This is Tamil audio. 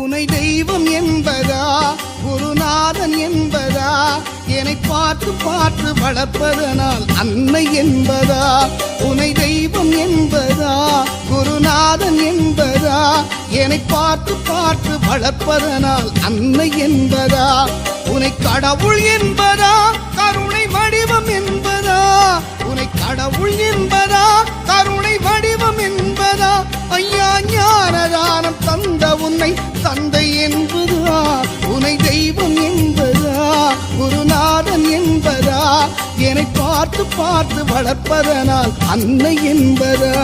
உனை தெய்வம் என்பதா? குருநாதன் என்பதா? என்னை பார்த்து பார்த்து வளர்ப்பதனால் அன்னை என்பதா? உனை தெய்வம் என்பதா? குருநாதன் என்பதா? என்னை பார்த்து பார்த்து வளர்ப்பதனால் அன்னை என்பதா? உனை கடவுள் என்ப தாய் தந்தை என்பதா? உனை தெய்வம் என்பதா? குருநாதன் என்பதா? என்னை பார்த்து பார்த்து வளர்ப்பதனால் அன்னை என்பதா?